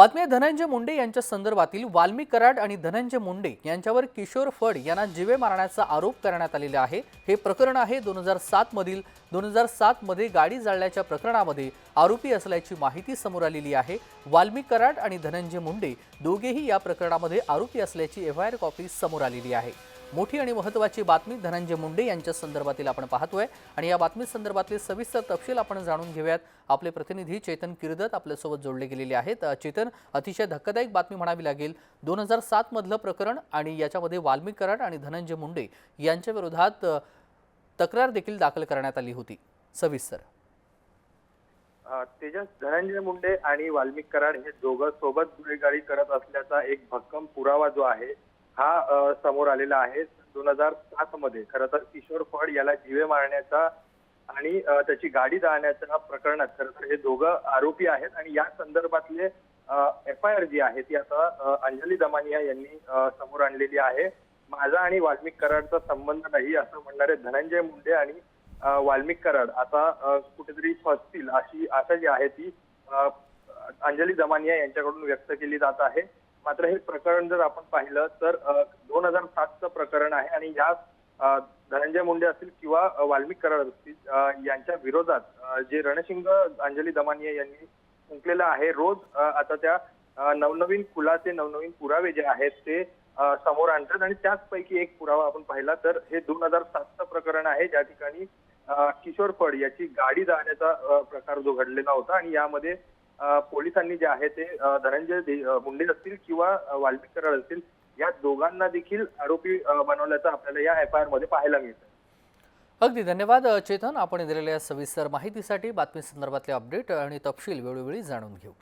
बातमी धनंजय मुंडे यांच्या संदर्भातील वाल्मी कराड आणि धनंजय मुंडे यांच्यावर किशोर फड यांना जिवे मारण्याचा आरोप करण्यात आलेला आहे. हे प्रकरण आहे दोन हजार सातमधील दोन हजार सातमध्ये गाडी जाळल्याच्या प्रकरणामध्ये आरोपी असल्याची माहिती समोर आलेली आहे. वाल्मी कराड आणि धनंजय मुंडे दोघेही या प्रकरणामध्ये आरोपी असल्याची एफ आय आर कॉपी समोर आलेली आहे. मोठी आणि महत्त्वाची बातमी धनंजय मुंडे यांच्या संदर्भातील आपण पाहतोय. आणि या बातमी संदर्भातले सविस्तर तपशील आपण जाणून घेऊयात. आपले प्रतिनिधी चेतन किर्दत आपल्यासोबत जोडले गेलेले आहेत. चेतन अतिशय धक्कादायक बातमी म्हणावी लागेल. दोन हजार सातमधलं प्रकरण आणि याच्यामध्ये वाल्मिक कराड आणि धनंजय मुंडे यांच्या विरोधात तक्रार देखील दाखल करण्यात आली होती. सविस्तर. तेजस धनंजय मुंडे आणि वाल्मिक कराड हे दोघं सोबत गुन्हेगारी करत असल्याचा एक भक्कम पुरावा जो आहे हा समोर आलेला आहे दोन हजार सात मध्ये. खरं तर किशोर फड याला जीवे मारण्याचा आणि त्याची गाडी जाळण्याच्या प्रकरणात खरं तर हे दोघं आरोपी आहेत आणि या संदर्भातले एफ आय आर जी आहे ती आता अंजली दमानिया यांनी समोर आणलेली आहे. माझा आणि वाल्मिक कराडचा संबंध नाही असं म्हणणारे धनंजय मुंडे आणि वाल्मिक कराड आता कुठेतरी फसतील अशी आशा जी आहे ती अंजली दमानिया यांच्याकडून व्यक्त केली जात आहे. मात्र हे प्रकरण जर आपण पाहिलं तर दोन हजार सातचं प्रकरण आहे आणि या धनंजय मुंडे असतील किंवा अ, वाल्मिक कराड असतील यांच्या विरोधात जे रणशिंग अंजली दमानिया यांनी फुंकलेलं आहे रोज आता त्या नवनवीन खुलाचे नवनवीन पुरावे जे आहेत ते समोर आणतात आणि त्याचपैकी एक पुरावा आपण पाहिला तर हे दोन हजार सातचं प्रकरण आहे. ज्या ठिकाणी किशोर फड याची गाडी जाण्याचा प्रकार जो घडलेला होता आणि यामध्ये पोलिसांनी जे आहे ते धनंजय मुंडे असतील किंवा वाल्मिक कराड असतील या दोघांना देखील आरोपी बनवल्याचं आपल्याला या एफ आय आरमध्ये पाहायला मिळतं अगदी धन्यवाद चेतन. आपण दिलेल्या सविस्तर माहितीसाठी बातमी संदर्भातले अपडेट आणि तपशील वेळोवेळी जाणून घेऊ.